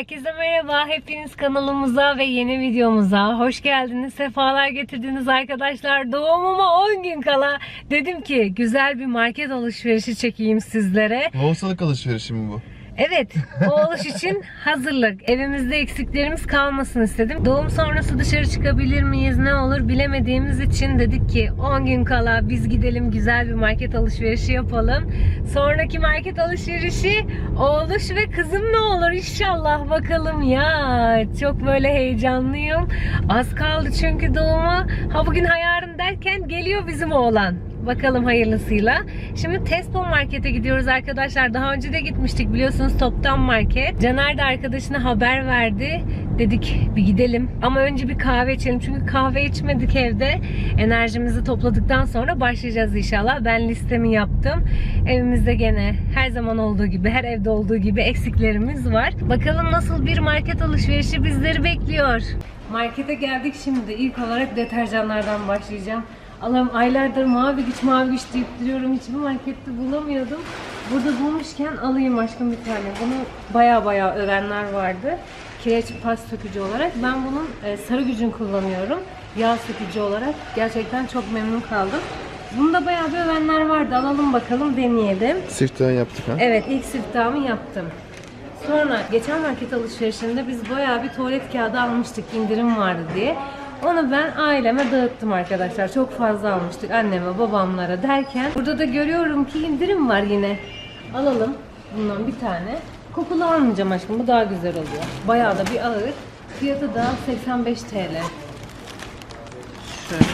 Herkese merhaba. Hepiniz kanalımıza ve yeni videomuza hoş geldiniz. Sefalar getirdiniz arkadaşlar. Doğumuma 10 gün kala dedim ki güzel bir market alışverişi çekeyim sizlere. Lohusalık alışverişi mi bu? Evet, o için hazırlık. Evimizde eksiklerimiz kalmasın istedim. Doğum sonrası dışarı çıkabilir miyiz, ne olur bilemediğimiz için dedik ki 10 gün kala biz gidelim güzel bir market alışverişi yapalım. Sonraki market alışverişi oğluş ve kızım ne olur inşallah bakalım ya. Çok böyle heyecanlıyım. Az kaldı çünkü doğuma. Ha bugün hayarın derken geliyor bizim oğlan. Bakalım hayırlısıyla. Şimdi Tesco Market'e gidiyoruz arkadaşlar. Daha önce de gitmiştik biliyorsunuz Toptan Market. Caner de arkadaşına haber verdi. Dedik bir gidelim. Ama önce bir kahve içelim. Çünkü kahve içmedik evde. Enerjimizi topladıktan sonra başlayacağız inşallah. Ben listemi yaptım. Evimizde gene her zaman olduğu gibi, her evde olduğu gibi eksiklerimiz var. Bakalım nasıl bir market alışverişi bizleri bekliyor. Markete geldik şimdi. İlk olarak deterjanlardan başlayacağım. Allah'ım aylardır mavi güç mavi güç deyip duruyorum. Hiçbir markette bulamıyordum. Burada bulmuşken alayım aşkım bir tane. Bunu baya baya övenler vardı. Kireç pas sökücü olarak. Ben bunun e, sarı gücünü kullanıyorum. Yağ sökücü olarak. Gerçekten çok memnun kaldım. Bunda bayağı bir övenler vardı. Alalım bakalım deneyelim. Siftahı yaptık ha. Evet ilk siftahımı yaptım. Sonra geçen market alışverişinde biz bayağı bir tuvalet kağıdı almıştık indirim vardı diye. Onu ben aileme dağıttım arkadaşlar. Çok fazla almıştık anneme babamlara derken. Burada da görüyorum ki indirim var yine. Alalım bundan bir tane. Kokulu almayacağım aşkım bu daha güzel oluyor. Bayağı da bir ağır. Fiyatı da 85 TL. Şöyle.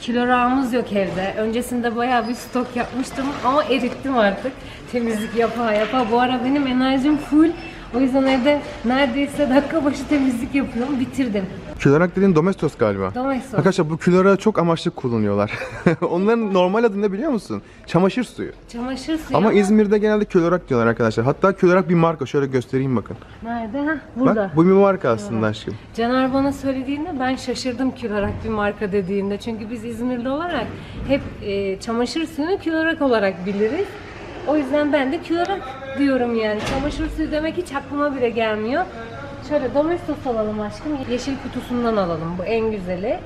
Kilorağımız yok evde. Öncesinde bayağı bir stok yapmıştım ama erittim artık. Temizlik yapa yapa. Bu ara benim enerjim full. O yüzden evde neredeyse dakika başı temizlik yapıyorum. Bitirdim. Külarak dediğin domestos galiba. Domestos. Arkadaşlar bu külara çok amaçlı kullanıyorlar. Onların normal adı ne biliyor musun? Çamaşır suyu. Çamaşır suyu Ama İzmir'de genelde külarak diyorlar arkadaşlar. Hatta külarak bir marka. Şöyle göstereyim bakın. Nerede? Heh, burada. Bak bu bir marka aslında aşkım. Caner bana söylediğinde ben şaşırdım külarak bir marka dediğinde. Çünkü biz İzmirli olarak hep e, çamaşır suyunu külarak olarak biliriz. O yüzden ben de külarak diyorum yani. Çamaşır suyu demek hiç aklıma bile gelmiyor. Şöyle domestos alalım aşkım. Yeşil kutusundan alalım. Bu en güzeli.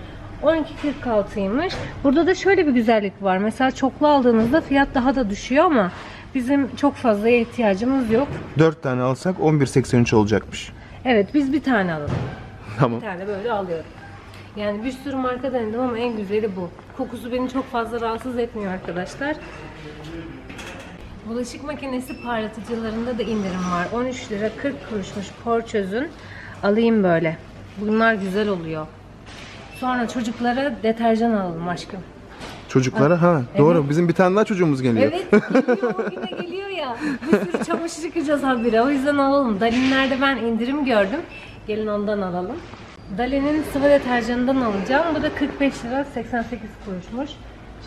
12.46'ymış. Burada da şöyle bir güzellik var. Mesela çoklu aldığınızda fiyat daha da düşüyor ama bizim çok fazla ihtiyacımız yok. 4 tane alsak 11.83 olacakmış. Evet biz bir tane alalım. Tamam. Bir tane böyle alıyorum. Yani bir sürü marka denedim ama en güzeli bu. Kokusu beni çok fazla rahatsız etmiyor arkadaşlar. Bulaşık makinesi parlatıcılarında da indirim var. 13 lira 40 kuruşmuş Porçöz'ün. Alayım böyle. Bunlar güzel oluyor. Sonra çocuklara deterjan alalım aşkım. Çocuklara ha doğru. Bizim bir tane daha çocuğumuz geliyor. Evet geliyor güne geliyor ya. Bir sürü çamaşır yıkayacağız habire. O yüzden alalım. Dalinler'de ben indirim gördüm. Gelin ondan alalım. Dalin'in sıvı deterjanından alacağım. Bu da 45 lira 88 kuruşmuş.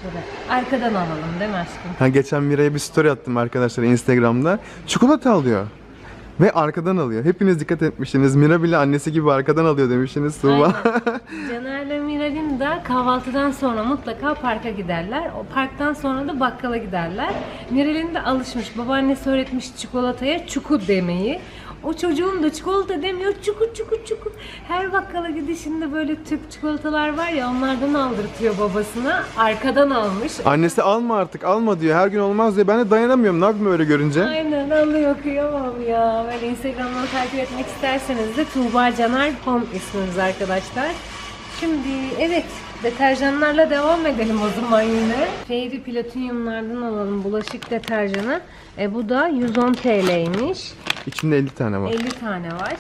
Şöyle arkadan alalım değil mi aşkım? Ha geçen Miray'a bir story attım arkadaşlar Instagram'da. Çikolata alıyor. Ve arkadan alıyor. Hepiniz dikkat etmişsiniz. Mira bile annesi gibi arkadan alıyor demiştiniz Tuğba. Caner'le Miral'in de kahvaltıdan sonra mutlaka parka giderler. O parktan sonra da bakkala giderler. Miral'in de alışmış. Babaannesi öğretmiş çikolataya çukur demeyi. O çocuğun da çikolata demiyor. Çukur çukur çukur. Her bakkala gidişinde böyle tüp çikolatalar var ya onlardan aldırtıyor babasına. Arkadan almış. Annesi alma artık alma diyor. Her gün olmaz diyor. Ben de dayanamıyorum. Ne yapayım öyle görünce? Aynen alıyor kıyamam ya. Böyle Instagram'dan takip etmek isterseniz de Tuğba Caner Home isminiz arkadaşlar. Şimdi evet deterjanlarla devam edelim o zaman yine. Fairy Platinum'lardan alalım bulaşık deterjanı. E, bu da 110 TL'ymiş. İçinde 50 tane var. 50 tane var.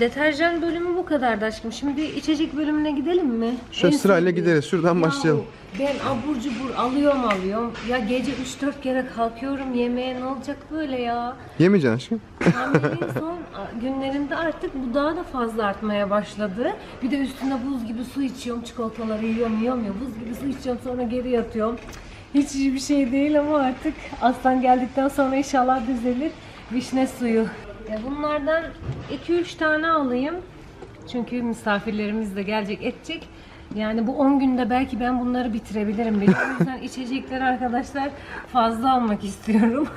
Deterjan bölümü bu kadardı aşkım. Şimdi içecek bölümüne gidelim mi? Şöyle En sırayla sevdiğim. gideriz. Şuradan başlayalım. Yahu Ben abur cubur alıyorum alıyorum. Ya gece 3-4 kere kalkıyorum yemeğe ne olacak böyle ya? Yemeyeceksin aşkım. Hamileliğin son günlerinde artık bu daha da fazla artmaya başladı. Bir de üstüne buz gibi su içiyorum. Çikolataları yiyorum yiyorum ya. Buz gibi su içiyorum sonra geri yatıyorum. Hiç iyi bir şey değil ama artık aslan geldikten sonra inşallah düzelir. Vişne suyu. Ya bunlardan 2-3 tane alayım. Çünkü misafirlerimiz de gelecek edecek. Yani bu 10 günde belki ben bunları bitirebilirim. Benim o yüzden içecekler arkadaşlar fazla almak istiyorum.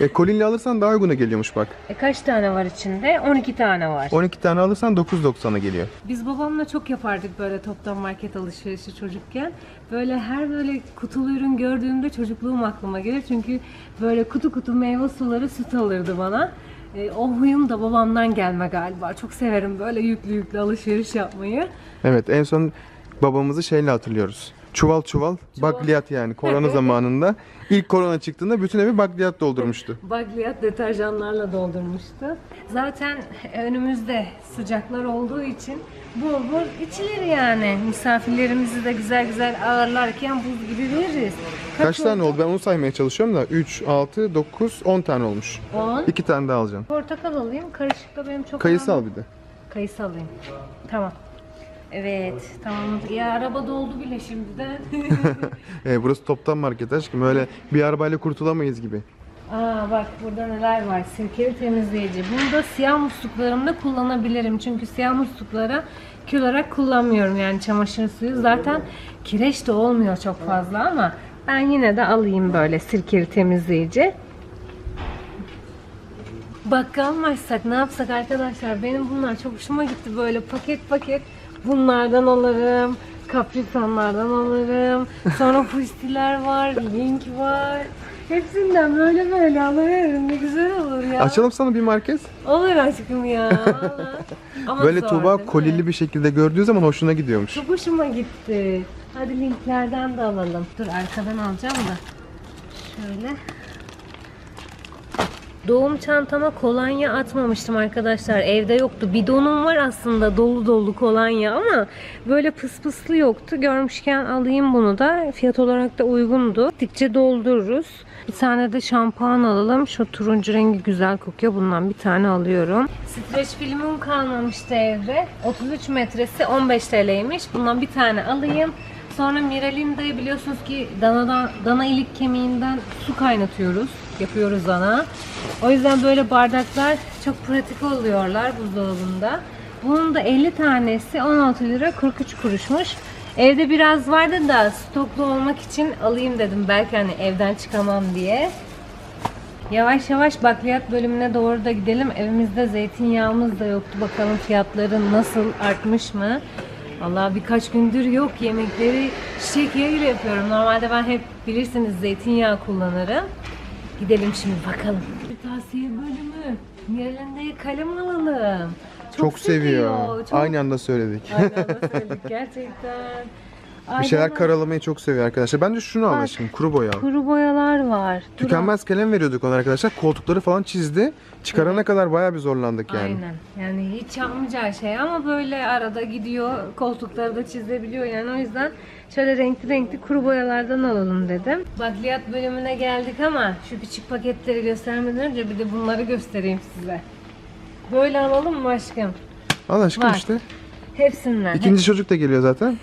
E, kolinli alırsan daha uyguna geliyormuş bak. e kaç tane var içinde? 12 tane var. 12 tane alırsan 9.90'a geliyor. Biz babamla çok yapardık böyle toptan market alışverişi çocukken. Böyle her böyle kutulu ürün gördüğümde çocukluğum aklıma gelir. Çünkü böyle kutu kutu meyve suları süt alırdı bana. E, o huyum da babamdan gelme galiba. Çok severim böyle yüklü yüklü alışveriş yapmayı. Evet en son babamızı şeyle hatırlıyoruz. Çuval çuval, bakliyat yani korona zamanında. İlk korona çıktığında bütün evi bakliyat doldurmuştu. Bakliyat deterjanlarla doldurmuştu. Zaten önümüzde sıcaklar olduğu için bol bol içilir yani. Misafirlerimizi de güzel güzel ağırlarken buz gibi veririz. Kaç tane oldu? Ben onu saymaya çalışıyorum da 3, 6, 9, 10 tane olmuş. 10. 2 tane daha alacağım. Portakal alayım. Karışıkta benim çok Kayısı al bir de. Kayısı alayım. Tamam. Evet, tamam. Ya araba doldu bile şimdiden. E, burası toptan market aşkım. Öyle bir arabayla kurtulamayız gibi. Aa bak burada neler var. Sirkeli temizleyici. Bunu da siyah musluklarımda kullanabilirim. Çünkü siyah musluklara kül olarak kullanmıyorum. Yani çamaşır suyu. Zaten kireç de olmuyor çok fazla ama ben yine de alayım böyle sirkeli temizleyici. Bakkal mı açsak ne yapsak arkadaşlar? Benim bunlar çok hoşuma gitti böyle paket paket. Bunlardan alırım. Kaprisanlardan alırım. Sonra fustiler var. Link var. Hepsinden böyle böyle alırım. Ne güzel olur ya. Açalım sana bir market. Olur aşkım ya. valla. Ama Böyle zor, Tuğba değil mi? kolili bir şekilde gördüğü zaman hoşuna gidiyormuş. Çok hoşuma gitti. Hadi linklerden de alalım. Dur arkadan alacağım da. Şöyle. Doğum çantama kolonya atmamıştım arkadaşlar. Evde yoktu. Bidonum var aslında dolu dolu kolonya ama böyle pıs pıslı yoktu. Görmüşken alayım bunu da. Fiyat olarak da uygundu. Gittikçe doldururuz. Bir tane de şampuan alalım. Şu turuncu rengi güzel kokuyor. Bundan bir tane alıyorum. Streç filmim kalmamıştı evde. 33 metresi 15 TL'ymiş. Bundan bir tane alayım. Sonra Miralinda'yı biliyorsunuz ki danadan, dana ilik kemiğinden su kaynatıyoruz. Yapıyoruz dana. O yüzden böyle bardaklar çok pratik oluyorlar buzdolabında. Bunun da 50 tanesi 16 lira 43 kuruşmuş. Evde biraz vardı da stoklu olmak için alayım dedim. Belki hani evden çıkamam diye. Yavaş yavaş bakliyat bölümüne doğru da gidelim. Evimizde zeytinyağımız da yoktu. Bakalım fiyatları nasıl artmış mı? Vallahi birkaç gündür yok. Yemekleri çiçek yağıyla yapıyorum. Normalde ben hep bilirsiniz zeytinyağı kullanırım. Gidelim şimdi bakalım. Kırtasiye bölümü. Yerlerinde kalem alalım. Çok, seviyor. Çok... Aynı anda söyledik. Aynı anda söyledik gerçekten. bir şeyler Aynen. karalamayı çok seviyor arkadaşlar. Bence şunu al aşkım. Kuru boya al. Kuru boyalar var. Dur Tükenmez kalem veriyorduk ona arkadaşlar. Koltukları falan çizdi. Çıkarana kadar bayağı bir zorlandık yani. Aynen. Yani hiç yapmayacağı şey ama böyle arada gidiyor koltukları da çizebiliyor yani o yüzden şöyle renkli renkli kuru boyalardan alalım dedim. Bakliyat bölümüne geldik ama şu küçük paketleri göstermeden önce bir de bunları göstereyim size. Böyle alalım mı aşkım? Al aşkım Var. işte. Hepsinden. İkinci çocuk da geliyor zaten.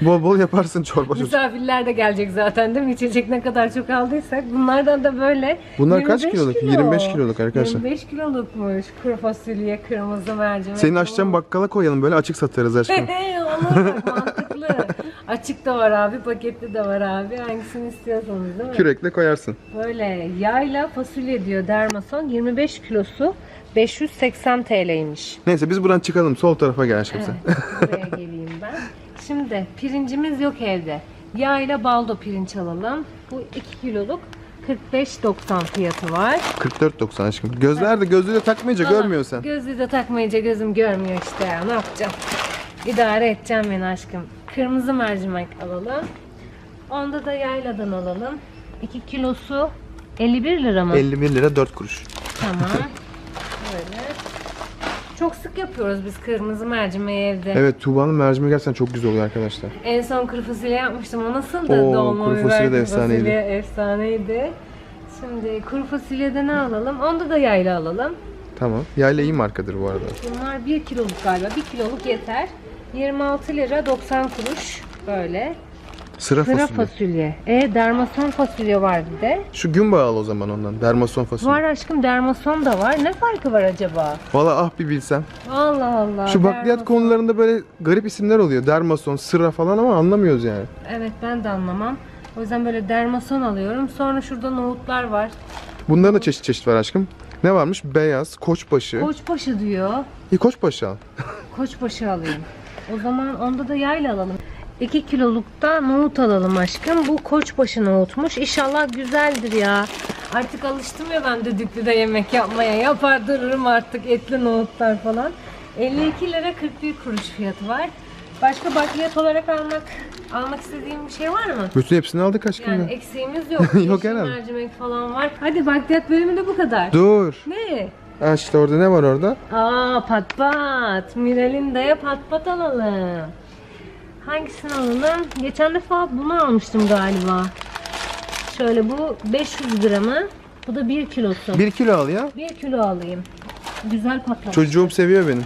Bol bol yaparsın çorba çocuk. Misafirler de gelecek zaten değil mi? İçecek ne kadar çok aldıysak. Bunlardan da böyle Bunlar kaç 25 kiloluk? 25 kiloluk arkadaşlar. 25 kilolukmuş. Kuru fasulye, kırmızı mercimek. Senin açacağın bakkala koyalım böyle açık satarız aşkım. Olur bak mantıklı. Açık da var abi, paketli de var abi. Hangisini istiyorsanız değil mi? Kürekle koyarsın. Böyle yayla fasulye diyor Dermason. 25 kilosu 580 TL'ymiş. Neyse biz buradan çıkalım. Sol tarafa gel aşkım sen. Evet, buraya geleyim ben. Şimdi pirincimiz yok evde. Yağ baldo pirinç alalım. Bu 2 kiloluk 45.90 fiyatı var. 44.90 aşkım. Gözler de gözlüğü de takmayınca Ama görmüyorsun sen. Gözlüğü de takmayınca gözüm görmüyor işte ya. Ne yapacağım? İdare edeceğim beni aşkım. Kırmızı mercimek alalım. Onda da yayladan alalım. 2 kilosu 51 lira mı? 51 lira 4 kuruş. Tamam. Böyle. Çok sık yapıyoruz biz kırmızı mercimeği evde. Evet Tuğba'nın mercimeği gerçekten çok güzel oluyor arkadaşlar. En son kuru fasulye yapmıştım. O nasıldı? Oo, Dolma kuru biber, fasulye de efsaneydi. fasulye efsaneydi. Şimdi kuru fasulyede ne alalım? Onda da yayla alalım. Tamam. Yayla iyi markadır bu arada. Bunlar 1 kiloluk galiba. 1 kiloluk yeter. 26 lira 90 kuruş. Böyle. Sıra, Sıra fasulye. fasulye. E dermason fasulye var bir de. Şu gün bağlı o zaman ondan. Dermason fasulye. Var aşkım dermason da var. Ne farkı var acaba? Valla ah bir bilsem. Allah Allah. Şu bakliyat dermason. konularında böyle garip isimler oluyor. Dermason, sıra falan ama anlamıyoruz yani. Evet ben de anlamam. O yüzden böyle dermason alıyorum. Sonra şurada nohutlar var. Bunların da çeşit çeşit var aşkım. Ne varmış? Beyaz, koçbaşı. Koçbaşı diyor. İyi koçbaşı al. Koçbaşı alayım. O zaman onda da yayla alalım. 2 kilolukta nohut alalım aşkım. Bu koçbaşı nohutmuş. İnşallah güzeldir ya. Artık alıştım ya ben düdüklüde yemek yapmaya. Yapar dururum artık etli nohutlar falan. 52 lira 41 kuruş fiyatı var. Başka bakliyat olarak almak almak istediğim bir şey var mı? Bütün hepsini aldık aşkım Yani ya. eksiğimiz yok. Yok Yeşil herhalde. mercimek falan var. Hadi bakliyat bölümünde bu kadar. Dur. Ne? Ha işte orada ne var orada? Aa pat pat. Miralinda'ya pat pat alalım. Hangisini alalım? Geçen defa bunu almıştım galiba. Şöyle bu 500 gramı. Bu da 1 kilosu. 1 Bir kilo al ya. kilo alayım. Güzel patlamış. Çocuğum seviyor beni.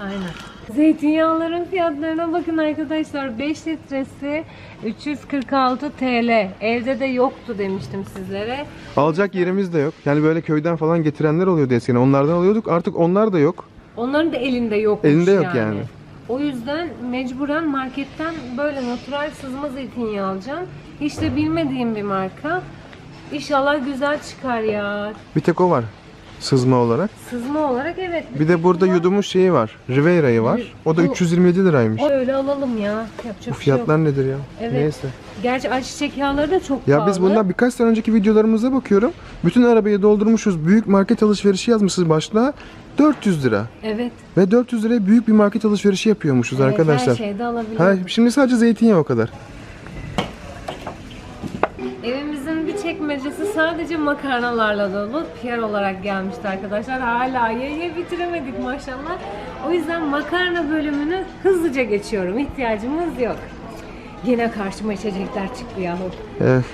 Aynen. Zeytinyağların fiyatlarına bakın arkadaşlar. 5 litresi 346 TL. Evde de yoktu demiştim sizlere. Alacak yerimiz de yok. Yani böyle köyden falan getirenler oluyordu eskiden. Onlardan alıyorduk. Artık onlar da yok. Onların da elinde yokmuş Elinde yok yani. O yüzden mecburen marketten böyle natural sızma zeytinyağı alacağım. Hiç de bilmediğim bir marka. İnşallah güzel çıkar ya. Bir tek o var. Sızma olarak. Sızma olarak evet. Bir de burada yudumuz şeyi var. Rivera'yı var. O da Bu- 327 liraymış. O öyle alalım ya. Yapacak Bu bir şey yok. fiyatlar nedir ya? Evet. Neyse. Gerçi ayçiçek yağları da çok Ya pahalı. biz bundan birkaç sene önceki videolarımıza bakıyorum. Bütün arabayı doldurmuşuz. Büyük market alışverişi yazmışız başlığa. 400 lira. Evet. Ve 400 liraya büyük bir market alışverişi yapıyormuşuz evet, arkadaşlar. Her şeyde alabiliriz. Ha, şimdi sadece zeytinyağı o kadar. Evimizin bir çekmecesi sadece makarnalarla dolu. Pierre olarak gelmişti arkadaşlar. Hala ye ye bitiremedik maşallah. O yüzden makarna bölümünü hızlıca geçiyorum. İhtiyacımız yok. Yine karşıma içecekler çıktı yahu. Evet.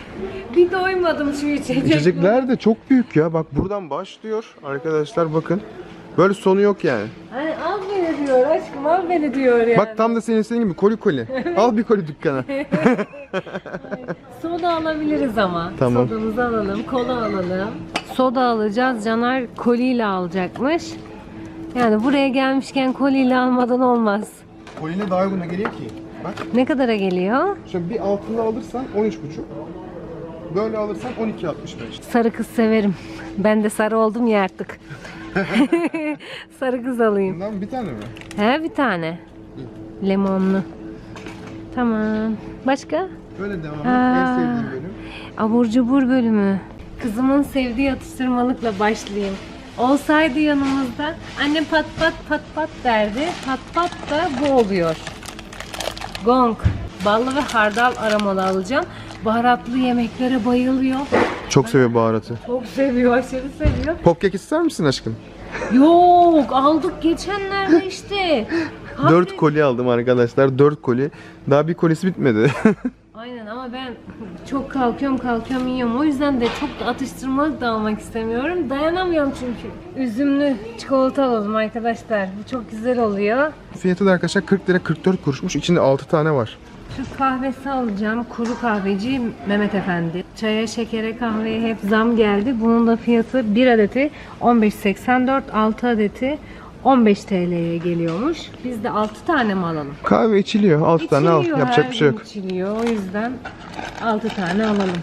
Bir doymadım şu içecek. İçecekler de çok büyük ya. Bak buradan başlıyor arkadaşlar bakın. Böyle sonu yok yani. Hani al beni diyor aşkım al beni diyor yani. Bak tam da senin senin gibi koli koli. Al bir koli dükkana. Soda alabiliriz ama. Tamam. Sodamızı alalım, kola alalım. Soda alacağız. Caner koliyle alacakmış. Yani buraya gelmişken koliyle almadan olmaz. Koline daha uyguna geliyor ki. Bak Ne kadara geliyor? şöyle bir altında alırsan 13,5. Böyle alırsan 12.65. Sarı kız severim. Ben de sarı oldum ya artık. sarı kız alayım. Bundan bir tane mi? He bir tane. Limonlu. Tamam. Başka? Böyle devam et. En sevdiğim bölüm. Abur cubur bölümü. Kızımın sevdiği atıştırmalıkla başlayayım. Olsaydı yanımızda annem pat pat pat pat derdi. Pat pat da bu oluyor. Gong. Ballı ve hardal aromalı alacağım. Baharatlı yemeklere bayılıyor. Çok seviyor baharatı. Çok seviyor, aşırı seviyor. Popkek ister misin aşkım? Yok aldık geçenlerde işte. 4 Hadi. koli aldım arkadaşlar. 4 koli. Daha bir kolisi bitmedi. Aynen ama ben çok kalkıyorum kalkıyorum yiyorum. O yüzden de çok da atıştırmalık da almak istemiyorum. Dayanamıyorum çünkü. Üzümlü çikolata alalım arkadaşlar. Bu çok güzel oluyor. Fiyatı da arkadaşlar 40 lira 44 kuruşmuş. İçinde 6 tane var. Şu kahvesi alacağım. Kuru kahveci Mehmet Efendi. Çaya, şekere, kahveye hep zam geldi. Bunun da fiyatı 1 adeti 15.84, 6 adeti 15 TL'ye geliyormuş. Biz de 6 tane mi alalım? Kahve içiliyor. 6 tane al. İçiliyor, Yapacak her bir şey gün yok. içiliyor. O yüzden 6 tane alalım.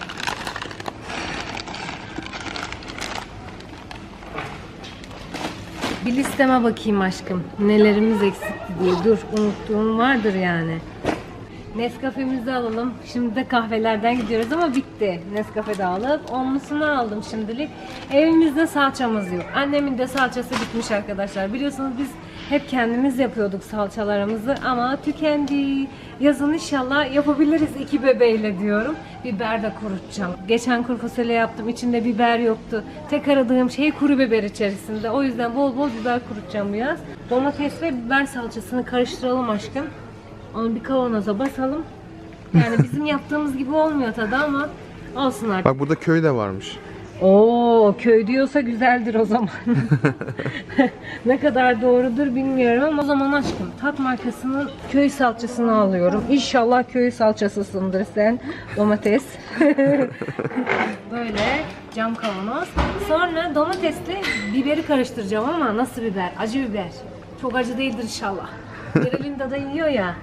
Bir listeme bakayım aşkım. Nelerimiz eksikti diye. Dur unuttuğum vardır yani. Nescafe'mizi alalım. Şimdi de kahvelerden gidiyoruz ama bitti. Nescafe de alıp onlusunu aldım şimdilik. Evimizde salçamız yok. Annemin de salçası bitmiş arkadaşlar. Biliyorsunuz biz hep kendimiz yapıyorduk salçalarımızı ama tükendi. Yazın inşallah yapabiliriz iki bebeğiyle diyorum. Biber de kurutacağım. Geçen kuru fasulye yaptım. İçinde biber yoktu. Tek aradığım şey kuru biber içerisinde. O yüzden bol bol biber kurutacağım bu yaz. Domates ve biber salçasını karıştıralım aşkım. Onu bir kavanoza basalım. Yani bizim yaptığımız gibi olmuyor tadı ama olsun artık. Bak burada köy de varmış. Oo köy diyorsa güzeldir o zaman. ne kadar doğrudur bilmiyorum ama o zaman aşkım tat markasının köy salçasını alıyorum. İnşallah köy salçasısındır sen domates. Böyle cam kavanoz. Sonra domatesle biberi karıştıracağım ama nasıl biber? Acı biber. Çok acı değildir inşallah. Gerelinda da yiyor ya.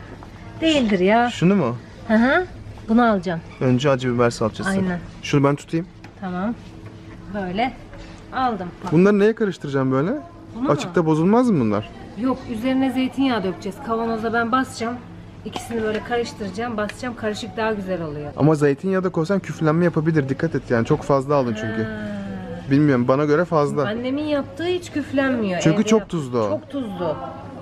Değildir ya. Şunu mu? Hı hı. Bunu alacağım. Önce acı biber salçası. Aynen. Şunu ben tutayım. Tamam. Böyle aldım. Bak. Bunları neye karıştıracağım böyle? Bunu mu? Açıkta bozulmaz mı bunlar? Yok üzerine zeytinyağı dökeceğiz. Kavanoza ben basacağım. İkisini böyle karıştıracağım. Basacağım. Karışık daha güzel oluyor. Ama zeytinyağı da koysan küflenme yapabilir. Dikkat et yani. Çok fazla aldın çünkü. Ha. Bilmiyorum bana göre fazla. Annemin yaptığı hiç küflenmiyor. Çünkü Evde çok yap- tuzlu o. Çok tuzlu.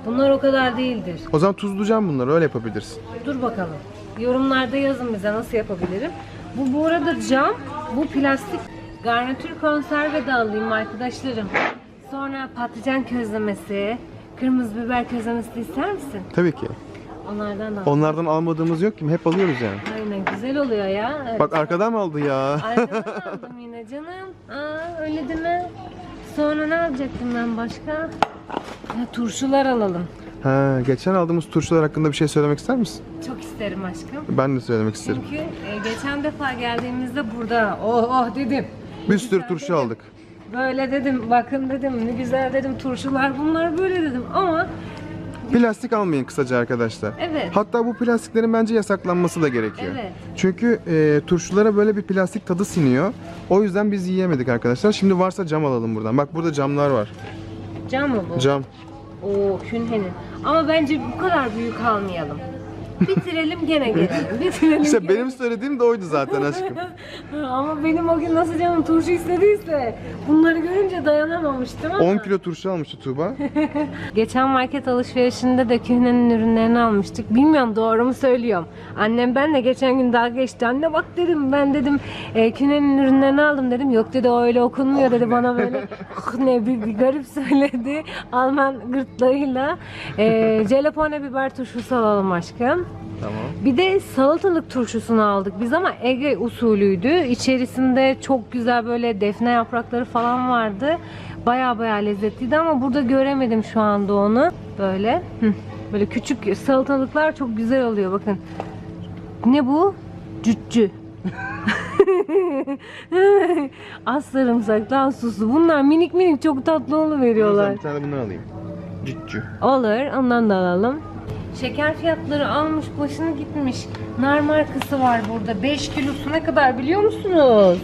Bunlar o kadar değildir. O zaman tuzlayacağım bunları öyle yapabilirsin. Dur bakalım. Yorumlarda yazın bize nasıl yapabilirim. Bu bu arada cam, bu plastik garnitür konserve de alayım arkadaşlarım. Sonra patlıcan közlemesi, kırmızı biber közlemesi de ister misin? Tabii ki. Onlardan da. Onlardan almadığımız yok ki hep alıyoruz yani. Aynen güzel oluyor ya. Evet. Bak arkadan mı aldı ya? Arkadan aldım yine canım. Aa öyle deme. Sonra ne alacaktım ben başka? Ya, turşular alalım. Ha, geçen aldığımız turşular hakkında bir şey söylemek ister misin? Çok isterim aşkım. Ben de söylemek isterim. Çünkü e, geçen defa geldiğimizde burada oh oh dedim. Bir sürü turşu aldık. Böyle dedim bakın dedim ne güzel dedim turşular bunlar böyle dedim ama Plastik almayın kısaca arkadaşlar. evet Hatta bu plastiklerin bence yasaklanması da gerekiyor. evet Çünkü e, turşulara böyle bir plastik tadı siniyor. O yüzden biz yiyemedik arkadaşlar. Şimdi varsa cam alalım buradan. Bak burada camlar var. cam mı bu? Cam. Oo künhenin. Ama bence bu kadar büyük almayalım. Bitirelim gene gelelim. Bitirelim İşte gene- benim söylediğim de oydu zaten aşkım. Ama benim o gün nasıl canım turşu istediyse bunları görünce dayanamamıştım ama. 10 kilo turşu almıştı Tuğba. Geçen market alışverişinde de Kühne'nin ürünlerini almıştık. Bilmiyorum doğru mu söylüyorum. Annem benle geçen gün dalga geçti. Anne bak dedim ben dedim e, Kühne'nin ürünlerini aldım dedim. Yok dedi o öyle okunmuyor dedi bana böyle ne bir, bir garip söyledi. Alman gırtlağıyla. E, Jalapeno biber turşusu alalım aşkım. Tamam. Bir de salatalık turşusunu aldık biz ama Ege usulüydü. İçerisinde çok güzel böyle defne yaprakları falan vardı. Baya baya lezzetliydi ama burada göremedim şu anda onu. Böyle. Böyle küçük salatalıklar çok güzel oluyor bakın. Ne bu? Cüccü. Az sarımsaklı, az suslu. Bunlar minik minik çok tatlı veriyorlar. bir tane bunu alayım. Cüccü. Olur, ondan da alalım. Şeker fiyatları almış başını gitmiş. Nar markası var burada. 5 kilosu ne kadar biliyor musunuz?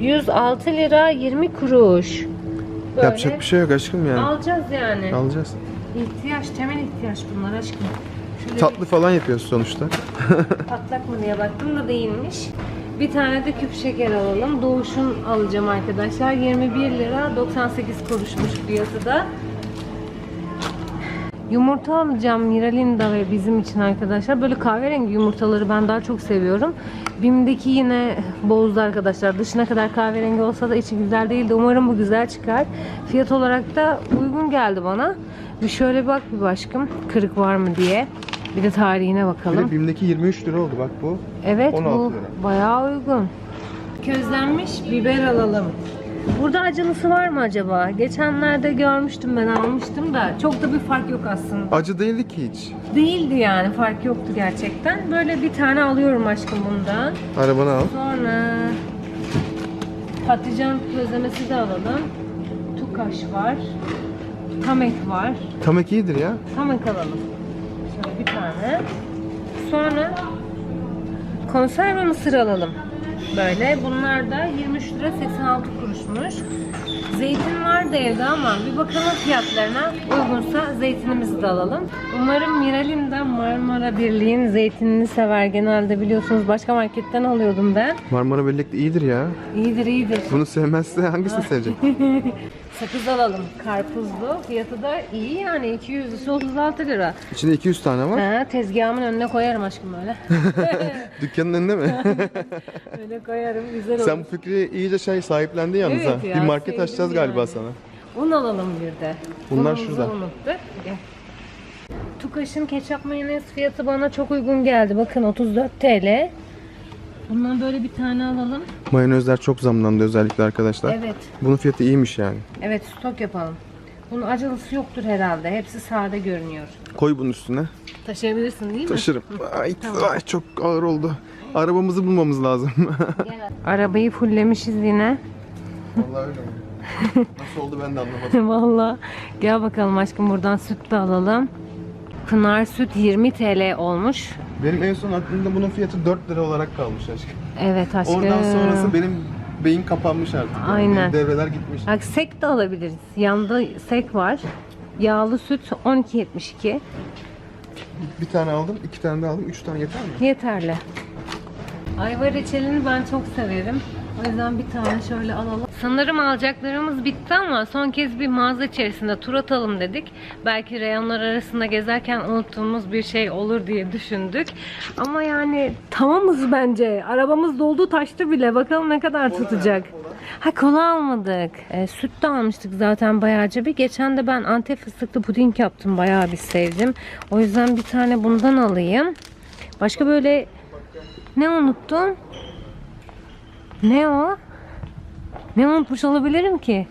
106 lira 20 kuruş. Böyle Yapacak bir şey yok aşkım yani. alacağız yani. Alacağız. İhtiyaç, temel ihtiyaç bunlar aşkım. Şöyle Tatlı falan yapıyoruz sonuçta. bir patlak mı diye baktım da değilmiş. Bir tane de küp şeker alalım. Doğuş'un alacağım arkadaşlar. 21 lira 98 kuruşmuş fiyatı da. Yumurta alacağım Miralinda ve bizim için arkadaşlar. Böyle kahverengi yumurtaları ben daha çok seviyorum. Bim'deki yine bozdu arkadaşlar. Dışına kadar kahverengi olsa da içi güzel değildi. Umarım bu güzel çıkar. Fiyat olarak da uygun geldi bana. Bir şöyle bir bak bir başkım. Kırık var mı diye. Bir de tarihine Bir bakalım. de BİM'deki 23 lira oldu bak bu. Evet 16 bu lira. bayağı uygun. Közlenmiş biber alalım. Burada acılısı var mı acaba? Geçenlerde görmüştüm ben almıştım da çok da bir fark yok aslında. Acı değildi ki hiç. Değildi yani fark yoktu gerçekten. Böyle bir tane alıyorum aşkım bundan. Arabana al. Sonra patlıcan közlemesi de alalım. Tukaş var. Tamek var. Tam ek iyidir ya. Tamek alalım. Şöyle bir tane. Sonra konserve mısır alalım. Böyle. Bunlar da 23 lira 86 kuruşmuş. Zeytin vardı evde ama bir bakalım fiyatlarına. Uygunsa zeytinimizi de alalım. Umarım Miralinda Marmara Birliği'nin zeytinini sever. Genelde biliyorsunuz başka marketten alıyordum ben. Marmara Bellek iyidir ya. İyidir iyidir. Bunu sevmezse hangisini sevecek? Sakız alalım. Karpuzlu. Fiyatı da iyi yani 200 36 lira. İçinde 200 tane var. Ha, tezgahımın önüne koyarım aşkım öyle. Dükkanın önünde mi? öyle koyarım güzel olur. Sen bu fikri iyice şey sahiplendin yalnız Evet ha. ya, bir market açacağız yani. galiba sana. Un alalım bir de. Bunlar Unumuzu şurada. Unuttuk. Gel. Tukaş'ın ketçap mayonez fiyatı bana çok uygun geldi. Bakın 34 TL. Bundan böyle bir tane alalım. Mayonezler çok zamlandı özellikle arkadaşlar. Evet. Bunun fiyatı iyiymiş yani. Evet stok yapalım. Bunun acılısı yoktur herhalde. Hepsi sade görünüyor. Koy bunun üstüne. Taşıyabilirsin değil mi? Taşırım. Ay, ay çok ağır oldu. Arabamızı bulmamız lazım. Arabayı fullemişiz yine. Vallahi öyle Nasıl oldu ben de anlamadım. Valla. Gel bakalım aşkım buradan süt de alalım. Pınar süt 20 TL olmuş. Benim en son aklımda bunun fiyatı 4 lira olarak kalmış aşkım. Evet aşkım. Oradan sonrası benim beyin kapanmış artık. Yani Aynen. Devreler gitmiş. Bak sek de alabiliriz. Yanında sek var. Yağlı süt 12.72. Bir tane aldım, iki tane de aldım. Üç tane yeter mi? Yeterli. Ayva reçelini ben çok severim. O yüzden bir tane şöyle alalım. Sanırım alacaklarımız bitti ama son kez bir mağaza içerisinde tur atalım dedik. Belki reyonlar arasında gezerken unuttuğumuz bir şey olur diye düşündük. Ama yani tamamız bence. Arabamız doldu taştı bile. Bakalım ne kadar tutacak. Ha kola almadık. E, süt de almıştık zaten bayağıca bir. Geçen de ben antep fıstıklı puding yaptım. Bayağı bir sevdim. O yüzden bir tane bundan alayım. Başka böyle ne unuttun? Ne o? Ne unutmuş olabilirim ki?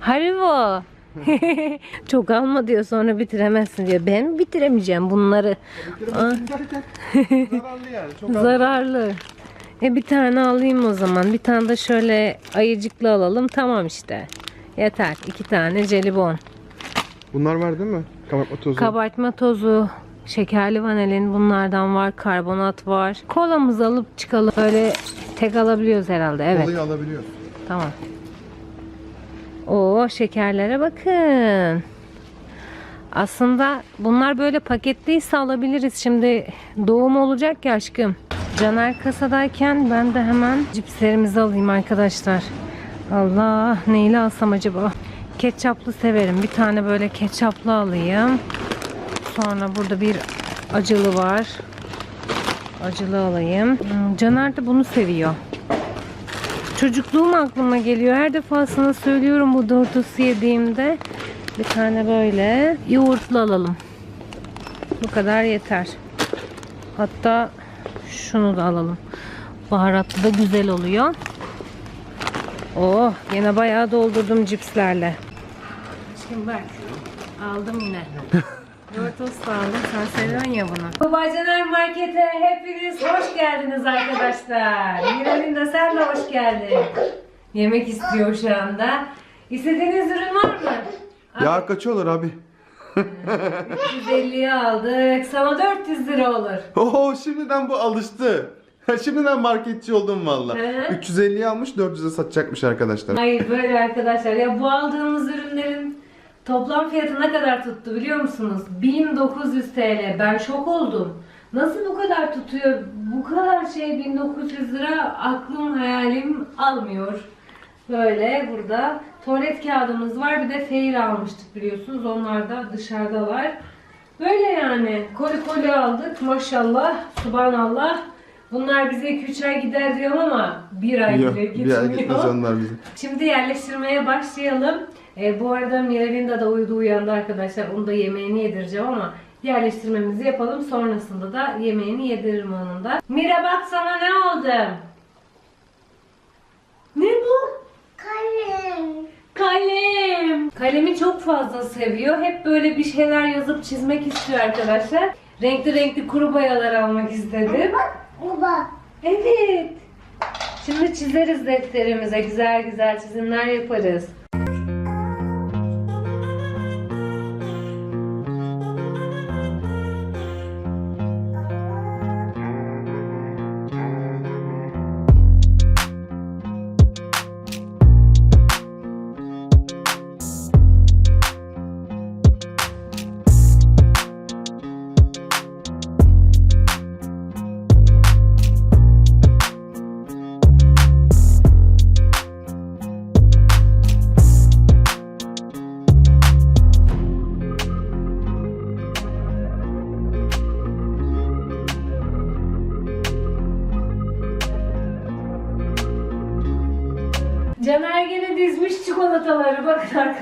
Haribo. Çok alma diyor sonra bitiremezsin diyor. Ben bitiremeyeceğim bunları? Zararlı yani. Çok Zararlı. E bir tane alayım o zaman. Bir tane de şöyle ayıcıklı alalım. Tamam işte. Yeter. İki tane jelibon. Bunlar var değil mi? Kabartma tozu. Kabartma tozu, şekerli vanilin bunlardan var. Karbonat var. Kolamızı alıp çıkalım. Böyle tek alabiliyoruz herhalde. Evet. Kolayı alabiliyor. Tamam. Oo şekerlere bakın. Aslında bunlar böyle paketliyse alabiliriz. Şimdi doğum olacak ya aşkım. Caner kasadayken ben de hemen cipslerimizi alayım arkadaşlar. Allah neyle alsam acaba? Ketçaplı severim. Bir tane böyle ketçaplı alayım. Sonra burada bir acılı var. Acılı alayım. Hmm, Caner de bunu seviyor. Çocukluğum aklıma geliyor. Her defasında söylüyorum bu dortosu yediğimde. Bir tane böyle yoğurtlu alalım. Bu kadar yeter. Hatta şunu da alalım. Baharatlı da güzel oluyor. Oh yine bayağı doldurdum cipslerle. Şimdi bak aldım yine. Yoğurt aldım. Sen seviyorsun ya bunu. Babacaner Market'e hepiniz hoş geldiniz arkadaşlar. Miral'in de sen de hoş geldin. Yemek istiyor şu anda. İstediğiniz ürün var mı? Ya kaç olur abi? 150'ye aldık. Sana 400 lira olur. Oho şimdiden bu alıştı. şimdiden marketçi oldum valla. He. 350'ye almış 400'e satacakmış arkadaşlar. Hayır böyle arkadaşlar. Ya bu aldığımız ürünlerin toplam fiyatı ne kadar tuttu biliyor musunuz? 1900 TL. Ben şok oldum. Nasıl bu kadar tutuyor? Bu kadar şey 1900 lira aklım hayalim almıyor. Böyle burada tuvalet kağıdımız var. Bir de fail almıştık biliyorsunuz. Onlar da dışarıdalar. Böyle yani. Koli koli aldık. Maşallah. Subhanallah. Bunlar bize 2-3 ay gider diyorum ama bir ay Yok, bile bir ay gitmez onlar bize. Şimdi yerleştirmeye başlayalım. E, bu arada Miralinda da uyudu uyandı arkadaşlar. Onu da yemeğini yedireceğim ama yerleştirmemizi yapalım. Sonrasında da yemeğini yediririm onun da. Mira bak sana ne oldu? Ne bu? Kalem. Kalem. Kalemi çok fazla seviyor. Hep böyle bir şeyler yazıp çizmek istiyor arkadaşlar. Renkli renkli kuru boyalar almak istedim. Baba. Evet. Şimdi çizeriz defterimize. Güzel güzel çizimler yaparız.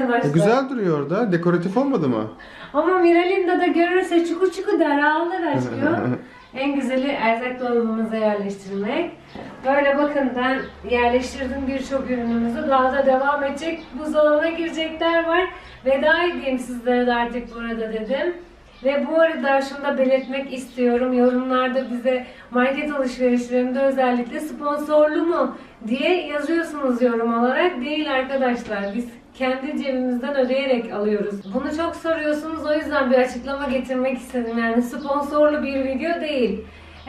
Arkadaşlar. E, güzel duruyor orada. Dekoratif olmadı mı? Ama Miralinda da görürse çukur çukur der ağlar aşkım. En güzeli erzak dolabımıza yerleştirmek. Böyle bakın ben yerleştirdim birçok ürünümüzü. Daha da devam edecek. Buzdolabına girecekler var. Veda edeyim sizlere de artık burada dedim. Ve bu arada şunu da belirtmek istiyorum. Yorumlarda bize market alışverişlerinde özellikle sponsorlu mu diye yazıyorsunuz yorum olarak. Değil arkadaşlar. Biz kendi cebimizden ödeyerek alıyoruz. Bunu çok soruyorsunuz. O yüzden bir açıklama getirmek istedim. Yani sponsorlu bir video değil.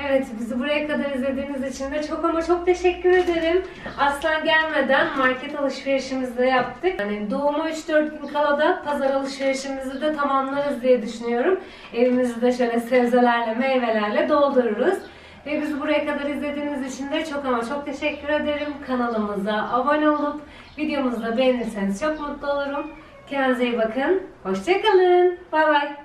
Evet bizi buraya kadar izlediğiniz için de çok ama çok teşekkür ederim. Aslan gelmeden market alışverişimizi de yaptık. Yani doğuma 3-4 gün kala da pazar alışverişimizi de tamamlarız diye düşünüyorum. Evimizi de şöyle sebzelerle, meyvelerle doldururuz. Ve bizi buraya kadar izlediğiniz için de çok ama çok teşekkür ederim. Kanalımıza abone olup videomuzu da beğenirseniz çok mutlu olurum. Kendinize iyi bakın. Hoşçakalın. Bay bay.